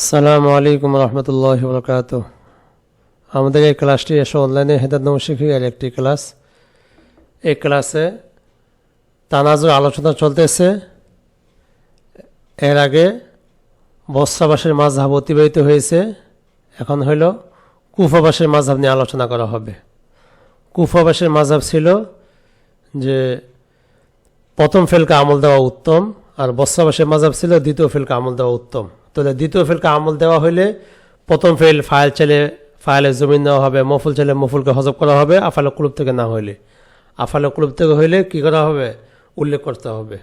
আসসালামু আলাইকুম রহমতুল্লাহ বরকাত আমাদের এই ক্লাসটি এসে অনলাইনে হেদাত নমশিখিয়ার একটি ক্লাস। এই ক্লাসে তানাজুর আলোচনা চলতেছে। এর আগে বস্ত্রাবাসের মাঝহাব অতিবাহিত হয়েছে। এখন হইল কুফাবাসের মাঝহাব নিয়ে আলোচনা করা হবে। কুফাবাসের মাঝহাব ছিল যে প্রথম ফেলকে আমল দেওয়া উত্তম আর বস্ত্রাবাসের মাঝহাব ছিল দ্বিতীয় ফেলকে আমল দেওয়া উত্তম। তাহলে দ্বিতীয় ফেলকে আমল দেওয়া হইলে প্রথম ফেল ফাইল চাইলে ফাইলে জমিন দেওয়া হবে, মফুল চাইলে মফুলকে হজব করা হবে, আফালে কুলুপ থেকে না হইলে। আফালে কুলুপ থেকে হইলে কি করা হবে? উল্লেখ করতে হবে।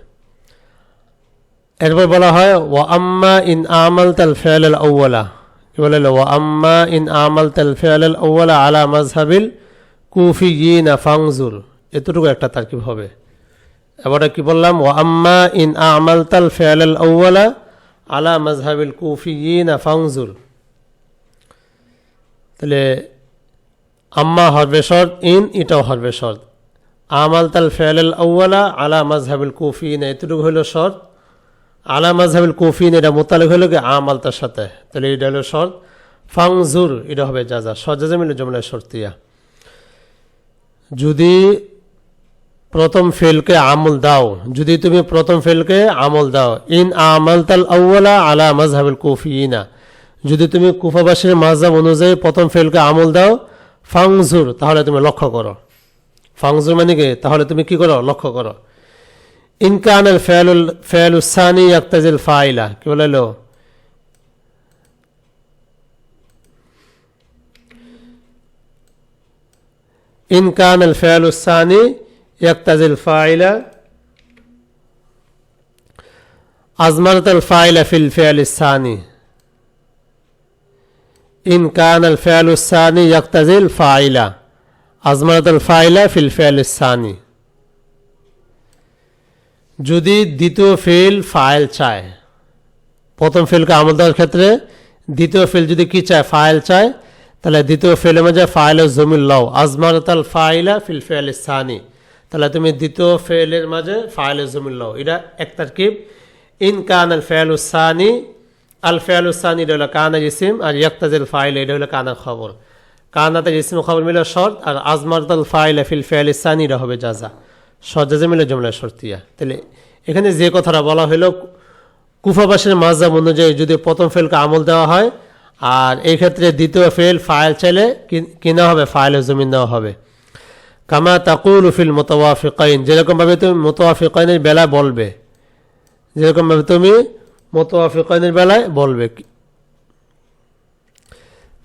এরপর বলা হয়, ওয়া আম্মা ইন আমাল তাল ফেয়াল আউ্লা কি বলে ওয়া আম্মা ইন আমাল তাল ফেয়াল আউ্লা আলা মাজহাবিল কুফি ইনা ফাংজুর এতটুকু একটা তারকিব হবে। এবারে কি বললাম? ওয়া আম্মা ইন আমাল তাল ফেয়াল আউ্লা আলা মাজহাবিল কুফি ইনা ফাংজুর তাহলে, আম্মা হরবে শর্ত, ইন এটাও হরবে আমাল তাল ফেয়াল আউ্লা আলা মাজহাবিল কুফিন এতটুকু হইল শর্ত। আলা মাজহাবিল কুফিন এটা মোতালেক হইল কি? আমাল তার সাথে। তাহলে এটা হলো শর্ত। ফাংজুর এটা হবে যা যা। সজাজা মিলে জমলায় শর্তিয়া যদি প্রথম ফেলকে আমল দাও। যদি তুমি প্রথম ফেলকে আমল দাও। ইন আমাল তাল আউ্লা আলা মাজহাবিল কুফিনা যদি তুমি কুফাবাসীর মাঝাব অনুযায়ী প্রথম ফেলকে আমল দাও ফাংজুর তাহলে তুমি লক্ষ্য করো। ফাংজুর মানে কি? তাহলে তুমি কি করো? লক্ষ্য করো। ইনকান আল ফেয়ালুল ফেয়ালুসানি ইয়াক্তাজিল ফাইলা, কি বলে ইনকান আল ফেয়ালুসানি ইয়াক্তাজিল ফাইলা আজমানত আল ফাইলা ফিল ফেয়াল সানি ইন কান আল ফেয়াল সানি ইয়াক্তাজিল ফাইলা আজমানত আল ফাইলা ফিল ফেয়াল সানি যদি দ্বিতীয় ফেল ফাইল চায়, প্রথম ফেলকে আমল দেওয়ার ক্ষেত্রে দ্বিতীয় ফেল যদি কি চায়, ফাইল চায়, তাহলে দ্বিতীয় ফেলের মাঝে ফাইল জমিল লও। আজমানত ফাইলা ফিল ফেয়াল সানি তাহলে তুমি দ্বিতীয় ফেলের মাঝে জমিল লও। এটা এক তারকিব। ইন কান আল ফেয়াল সানি, আল ফেয়াল সানি এটা হলো কানার ইসিম আর ইয়াক্তাজিল ফাইল এটা হলো কানার খবর। কানাতের ইসিম খবর মিলে শর্ত, আর আজমারত আল ফাইল ফিল ফেয়াল সানি এটা হবে যাজা সজাজে মিলে জমলা শর্তিয়া। তাহলে এখানে যে কথাটা বলা হলো কুফাবাসের মাজাব অনুযায়ী যদি প্রথম ফেলকে আমল দেওয়া হয়, আর এই ক্ষেত্রে দ্বিতীয় ফেল ফাইল চাইলে কিনা হবে, ফাইলে জমিন দেওয়া হবে। কামা তাকুল ফিল মোতওয়াফিকাইন। যেরকমভাবে তুমি মোতওয়াফিকাইনের বেলা বলবে যেরকমভাবে তুমি মোতওয়াফিকাইনের বেলায় বলবে।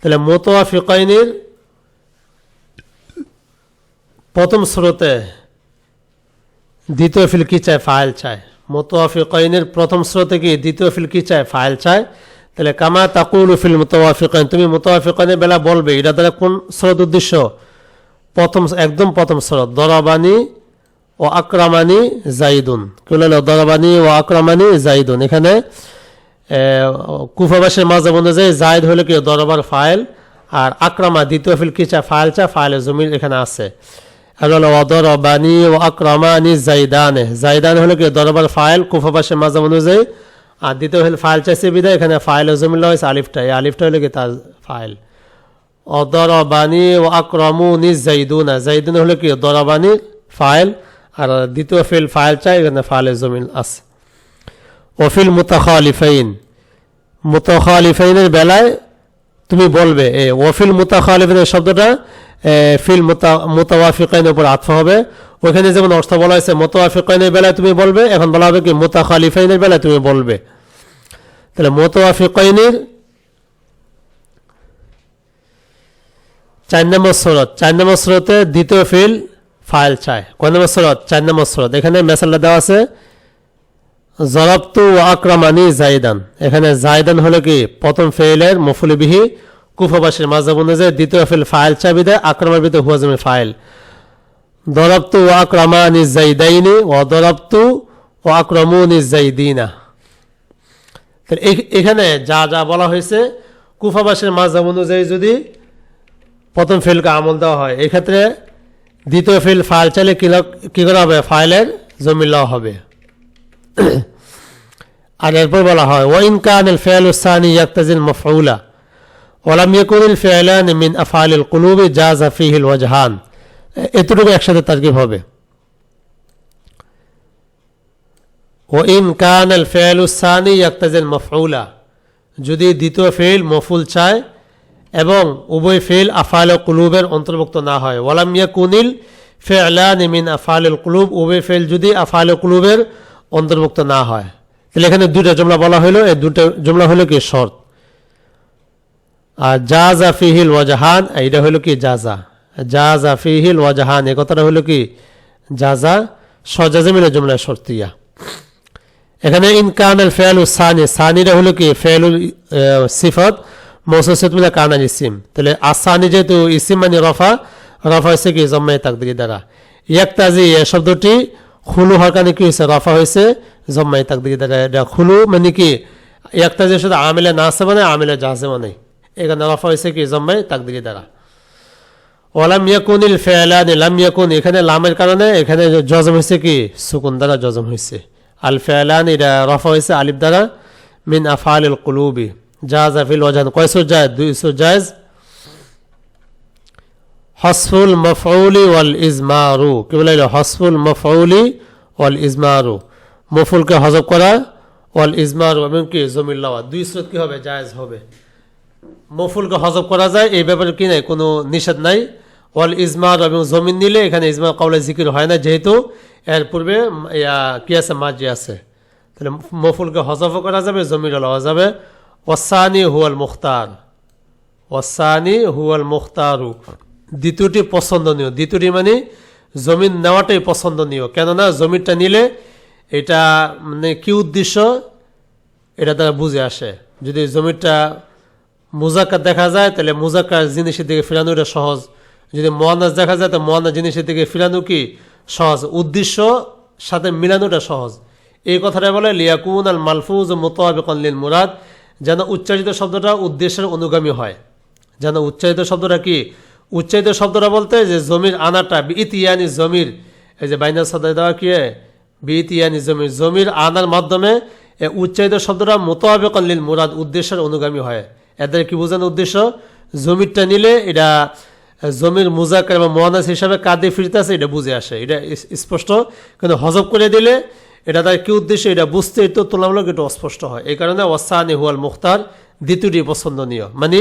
তাহলে মোতওয়াফিকাইনের প্রথম স্রোতে দ্বিতীয় ফিল কি চায়? ফাইল চায়। মোতওয়াফিকাইনের প্রথম স্রোতে কি দ্বিতীয় ফিল কি চায়? ফাইল চায়। তাহলে কামা তাকুল ফিল মোতওয়াফিকাইন। তুমি মোতওয়াফিকাইনের বেলা বলবে। এটা তাহলে কোন স্রোত উদ্দেশ্য? প্রথম, একদম প্রথম স্রোত দরাবানি ও আক্রামানি জাইদুন কেউ দরাবানি ও আক্রামানি জাইদুন এখানে কুফাবাসের মাঝাব অনুযায়ী জায়দ হলে কি, দরবার ফাইল, আর আক্রামা, দ্বিতীয় ফিল কি চা, ফাইল চা ফাইলের জমির এখানে আছে। হলো অদরবানি ও আক্রামানি জাইদানে জাইদান হলো কি, দরবার ফাইল কুফাবাসের মাঝাব অনুযায়ী আর দ্বিতীয় হল ফাইল চাইছে বিদায়, এখানে ফাইলের জমিল হয়েছে, আলিফটা। এই আলিফটা হলো কি, তার ফাইল। অদরবানি ও আক্রমু নিজ জাইদুনা জাইদুন হলো কি? দরাবানি ফাইল, আর দ্বিতীয় ফিল ফাইল চাই, এখানে ফাইলের জমিন আছে। ওফিল মুতাখালিফাইন। মুতাখালিফাইনের বেলায় তুমি বলবে, এ ওফিল মুতাখালিফাইনের শব্দটা ফিল মুতাওয়াফিকাইনের উপর আত্ম হবে। ওখানে যেমন অর্থ বলা হয়েছে, মোতাওয়াফিকাইনের বেলায় তুমি বলবে, এখন বলা হবে কি, মুতাখালিফাইনের বেলায় তুমি বলবে। তাহলে মোতাওয়াফিকাইনের চার নম্বর স্রোত, চার নম্বর স্রোতে দ্বিতীয় ফিল ফাইল চায় কয় নম্বর স্রোত? চার নম্বর স্রোত। এখানে মেসাল্লা দেওয়া আছে জরাবতু আক্রামানি জাইদান এখানে জাইদান হলো কি? প্রথম ফেইলের মফুলিবিহি কুফাবাসীর মাজাব অনুযায়ী দ্বিতীয় ফেল ফাইল চাবি দেয়, আক্রমার ভিতরে হুয়াজমি ফাইল। দরাবতু আক্রামানি জাইদাইনি ও দরাবতু ও আক্রমুনি জাইদিনা এখানে যা যা বলা হয়েছে, কুফাবাসীর মাজাব অনুযায়ী যদি প্রথম ফিলকে আমল দেওয়া হয়। এক্ষেত্রে দ্বিতীয় ফিল ফাইল চাইলে কি করা হবে? ফাইলের জমি লওয়া হবে। আর এরপর বলা হয় ওয়াইন কান আল ফেয়াল সানি ইয়াক্তাজিল মফউলা ওয়ালাম ইয়াকুনিল ফেয়ালান মিন আফআলিল কুলুবি জাযা ফিহিল ওয়াজহান। এতটুকু একসাথে তারকিব হবে। ওইন কান আল ফেয়ালু সানি ইয়াক্তাজিল মফউলা, যদি দ্বিতীয় ফেল মফুল চায় এবং উভয় ফেল আফাল কুলুবের অন্তর্ভুক্ত না হয়। ওয়ালাম ইয়াকুনিল ফেলান মিন আফাল কুলুব, উভয় ফেল যদি আফাল কুলুবের অন্তর্ভুক্ত না হয়। তাহলে এখানে দুইটা জমলা বলা হলো, এই দুটো জমলা হলো কি শর্ত? আর জাজা ফিহিল ওয়াজাহান এইটা হলো কি জাজা। জাজা ফিহিল ওয়াজাহান এ কথাটা হলো কি জাজা সজাজমিনের জমলা শর্তিয়া। এখানে ইনকান আল ফেয়াল সানি, সানিটা হলো কি ফেয়াল সিফত মৌসুসিত মিলে কানান ইসিম। তাহলে আসানি যেহেতু ইসিম মানে রফা রফা হয়েছে কি জম্মাই তাকদিরি দ্বারা। ইয়াক্তাজি এ শব্দটি খুলু হওয়ার কারণে কি হয়েছে? রফা হয়েছে জম্মাই তাকদিরি দ্বারা। এটা খুলু মানে কি? ইয়াক্তাজি শুধু আমিলে না আছে মানে আমিলে জাহাজে মানে। এখানে রফা হয়েছে কি জম্মাই তাকদিরি দ্বারা। ওলাম ইয়াকুনিল ফেয়ালানি লাম ইয়াকুন, এখানে লামের কারণে এখানে জজম হয়েছে কি? সুকুন দ্বারা জজম হয়েছে। আল ফেয়ালান এটা রফা হয়েছে আলিফ দ্বারা, মিন আফাল কুলুবি। জাজ আফিল ওয়াজান কয়শো জায়জ দুইশো জায়জ হসফুল মফউলি ওয়াল ইজমারু। কি বলে হসফুল মফউলি ওয়াল ইজমারু। মফুলকে হজব করা, ওয়াল ইজমারু এবং কি? জমিল্লাওয়া দুই স্রোত কি হবে? জায়েজ হবে। মফুলকে হজব করা যায়, এই ব্যাপারে কি নাই? কোনো নিষেধ নাই। ওয়াল ইজমার এবং জমিন নিলে এখানে ইজমার কাউলে জিকির হয় না, যেহেতু এর পূর্বে কি আছে মাঝি আছে। তাহলে মফুলকে হজফও করা যাবে জমির লওয়া যাবে। ওসানি হুয়াল মুখতার। ওসানি হুয়াল মুখতারু। দ্বিতীয়টি পছন্দনীয়। দ্বিতীয়টি মানে জমিন নেওয়াটাই পছন্দনীয়। কেননা জমিটা নিলে এটা মানে কি উদ্দেশ্য? এটা তারা বুঝে আসে। যদি জমিটা মুজাক্কার দেখা যায়, তাহলে মুজাক্কার জিনিসের দিকে ফিরানো এটা সহজ। যদি মহানাজ দেখা যায়, তো মহানাজ জিনিসের দিকে ফিরানো কি সহজ? উদ্দেশ্য, সাথে মিলানোটা সহজ। এই কথাটা বলে, লিয়াকুন আল মালফুজ মোতাবেকলিল মুরাদ। যেন উচ্চারিত শব্দটা উদ্দেশ্যের অনুগামী হয়। যেন উচ্চারিত শব্দটা কি? উচ্চারিত শব্দটা বলতে যে জমির আনাটা বিতিয়ানি জমির। এই যে বাইনার সাদায় দেওয়া কি বিতিয়ানি জমির। জমির আনার মাধ্যমে উচ্চারিত শব্দটা মোতাবেকলিল মুরাদ, উদ্দেশ্যের অনুগামী হয়। এদের কি বোঝানো উদ্দেশ্য? জমিরটা নিলে এটা জমির মুজাকার এবং মহানাস হিসাবে কাঁদে ফিরতে আছে এটা বুঝে আসে। এটা স্পষ্ট। কিন্তু হজব করে দিলে এটা তার কি উদ্দেশ্য? এটা বুঝতে একটু তুলনামূলক একটু অস্পষ্ট হয়। এই কারণে ওয়াসানি হুয়াল মুখতার দ্বিতীয়টি পছন্দনীয়। মানে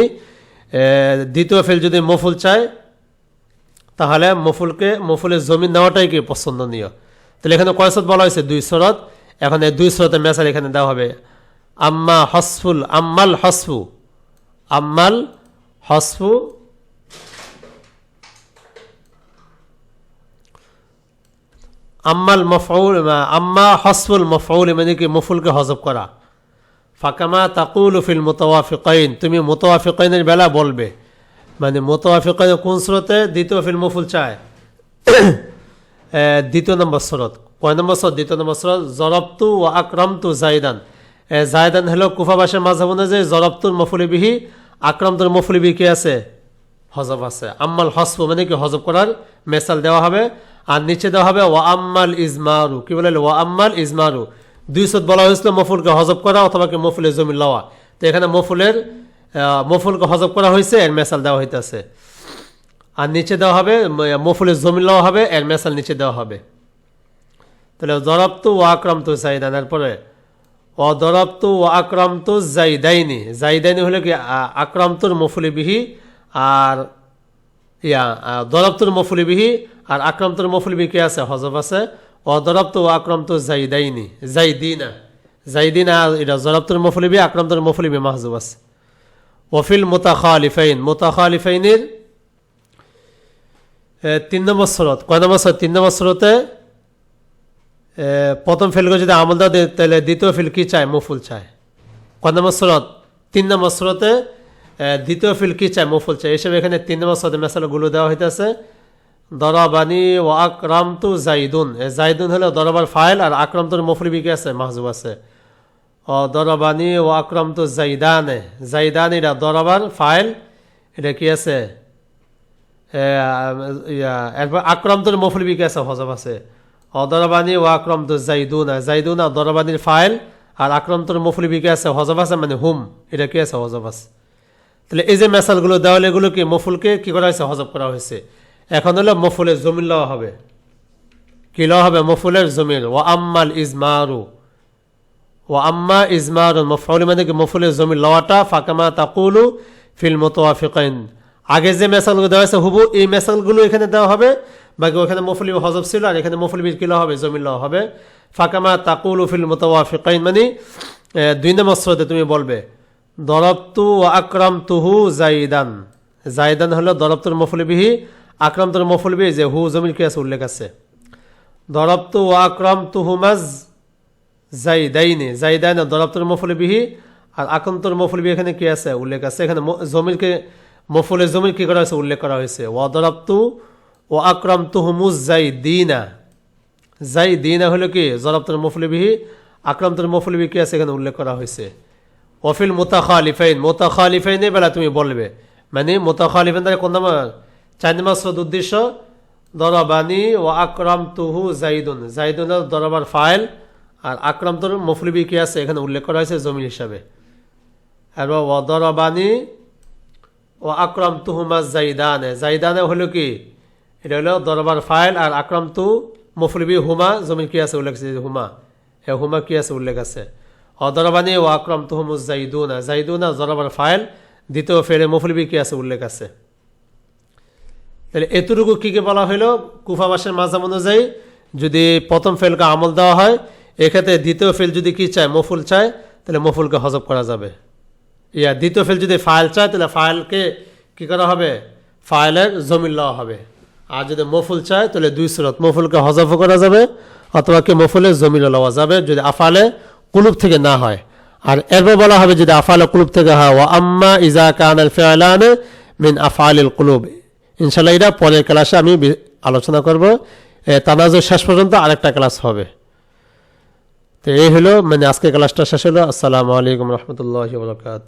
দ্বিতীয় ফেল যদি মফুল চায়, তাহলে মফুলকে, মফুলের জমিন নেওয়াটাই কি পছন্দনীয়? তাহলে এখানে কয় সরত বলা হয়েছে? দুই সরত এখন দুই সরতের মেসাল এখানে দেওয়া হবে। আম্মা হসফুল, আম্মাল হসফু। আম্মাল হসফু আম্মাল মফউল আম্মা হসফুল মফউল মানে কি মফুলকে হজব করা। ফাকামা তাকুল ফিল মোতাওয়াফিকাইন, তুমি মোতাওয়াফিকাইনের বেলা বলবে। মানে মোতাওয়াফিকাইন কোন স্রোতে? দ্বিতীয় ফিল মফুল চায়। দ্বিতীয় নম্বর স্রোত। কয় নম্বর স্রোত? দ্বিতীয় নম্বর স্রোত, জরবতু ও আকরামতু জাইদান। জায়দান হলো কুফাবাসের মাঝে অনুযায়ী জরবতুর মফুলিবিহি আকরামতুর মফুলিবি কি আছে? হজব আছে। আম্মাল হসফু মানে কি? হজব করার মেসাল দেওয়া হবে। আর নিচে দেওয়া হবে ওয়া আম্মাল ইজমারু। কি বলে ওয়া আম্মাল ইজমারু? দুই সদ বলা হয়েছিল মফুলকে হজব করা অথবা কি মফুলের জমি লওয়া। তো এখানে মফুলের মফুলকে হজব করা হয়েছে, এর মেসাল দেওয়া হইতেছে। আর নিচে দেওয়া হবে মফুলের জমি লওয়া হবে, এর মেসাল নিচে দেওয়া হবে। তাহলে জরাবতু ও আক্রামতু সাইদান এরপরে ও দরাবতু ও আক্রামতু জাইদাইনি। জাইদাইনি হলে কি আক্রামতুর মফুলিবিহি আর ইয়া দরাবতুর মফুলিবিহি, আর আক্রামতুর মফুলিবি কে আছে? হজব আছে। অদরপ্ত ও আক্রান্ত জাইদাইনি, জাইদিনা। জাইদিনা, এটা জরপ্তুর মফলিবি, আক্রান্তর মফলিবি মাহজুব আছে। ওফিল মোতাখালিফাইন, মোতাখালিফাইনের তিন নম্বর স্রোত। কয় নম্বর স্রোত? তিন নম্বর স্রোতে প্রথম ফিলকে যদি আমল দাও তাহলে দ্বিতীয় ফিল কি চায়? মফুল চায়। কয় নম্বর স্রোত? তিন নম্বর স্রোতে দ্বিতীয় ফিল কি চায় মফুল চায় এসব এখানে তিন নম্বর স্রোতে মেসালগুলো দেওয়া হইতেছে। দরাবানি ও আকরামতু জাইদুন। জাইদুন হলো দরবার ফাইল আর আকরামতুর মফলিবি কি আছে, মাহজুব আছে। ও দরবানি ও আকরামতু জাইদানে। জাইদান এটা দরবার ফাইল, এটা কি আছে? এরপর আকরামতুর মফলিবি কি আছে হজব আছে। ও দরবানি ও আকরামতু জাইদুন। জাইদুন আর দরবানির ফাইল আর আক্রান্তর মফুলি বি কে আছে হজব আছে মানে হুম। এটা কি আছে? হজব আছে। তাহলে এই যে মেসালগুলো দেওয়া হলো এগুলো কি মফুলকে কি করা হয়েছে? হজব করা হয়েছে। এখন হলো মফুলের জমিন লওয়া হবে। কি লওয়া হবে? মফুলের জমিন। ও আম্মাল ইজমারু। ও আম্মা ইজমার মফউল মানে কি মফুলের জমিন লওয়াটা ফাকামা তাকুলু ফিল মোতোয়াফিকাইন আগে যে মেসালগুলো দেওয়া হয়েছে হুবু এই মেসালগুলো এখানে দেওয়া হবে। বাকি ওখানে মফুলি হজব ছিল, আর এখানে মফুলি কি লওয়া হবে? জমিন লওয়া হবে। ফাকামা তাকুলু ফিল মোতোয়াফিকাইন মানে দুই নম্বর স্রোতে তুমি বলবে দরবতু ও আকরাম তুহু জাইদান। জাইদান হলো দরবতুর মফুলিবিহি, আকরামতুর মফুলিবিহি যে হু জমির কি আছে উল্লেখ আছে। দরবতু ও আকরাম তুহুমাজ জাইদাইনে। জাইদাইন দরবতুর মফুলিবিহি আর আকন্তর মফুলিবি এখানে কি আছে? উল্লেখ আছে। এখানে জমিরকে মফুলের জমির কি করা হয়েছে? উল্লেখ করা হয়েছে। ও দরবতু ও আকরাম তুহুমুজ জাই দিনা হলো কি? জরবতুর মফুলিবিহি, আকরামতুর মফুলিবি কি আছে? এখানে উল্লেখ করা হয়েছে। ওফিল মোতাখালিফাইন মোতাখালিফাইনের বেলা তুমি বলবে মানে মোতাখালিফাইন দ্বারা কোন নাম্বার চার উদ্দেশ্য দরবানি ও আকরাম তুহু জাইদুন জাইদুন দরবার ফাইল আর আকরাম তোর মফলিবি কি আছে এখানে উল্লেখ করা হয়েছে জমিন হিসাবে। আর ও দরবানি ও আকরাম তুহুমা জাইদানে জাইদানে হলো কি? এটা হলো দরবার ফাইল আর আকরাম তু মফলিবি হুমা জমিন কি আছে উল্লেখ আছে হুমা। এ হুমা কি আছে উল্লেখ আছে। অদরবানি ও আকরাম তুহমুজ জাইদুনা। জাইদুনা জরবার ফাইল, দ্বিতীয় ফেরে মফলিবি কি আছে উল্লেখ আছে। তাহলে এতটুকু কি কি বলা হলো কুফা মাসের মাঝাম অনুযায়ী যদি প্রথম ফেলকে আমল দেওয়া হয়, এক্ষেত্রে দ্বিতীয় ফেল যদি কি চায়, মফুল চায়, তাহলে মফুলকে হজব করা যাবে। ইয়া দ্বিতীয় ফেল যদি ফাইল চায়, তাহলে ফাইলকে কি করা হবে? ফাইলের জমিন লওয়া হবে। আর যদি মফুল চায়, তাহলে দুই সুরত, মফুলকে হজফও করা যাবে, অথবা কি মফুলের জমিনও লওয়া যাবে। যদি আফালে কুলুব থেকে না হয়। আর এরপর বলা হবে যদি আফাল কুলুব থেকে হয় ও আম্মা ইজা কান আল ফেলান মিন আফালিল কুলুব। ইনশাল্লাহ এটা পরের ক্লাসে আমি আলোচনা করব। তানাজের শেষ পর্যন্ত আরেকটা ক্লাস হবে। তো এই হলো মানে আজকে ক্লাসটা শেষ হলো। আসসালামু আলাইকুম রহমতুল্লাহ বরকাত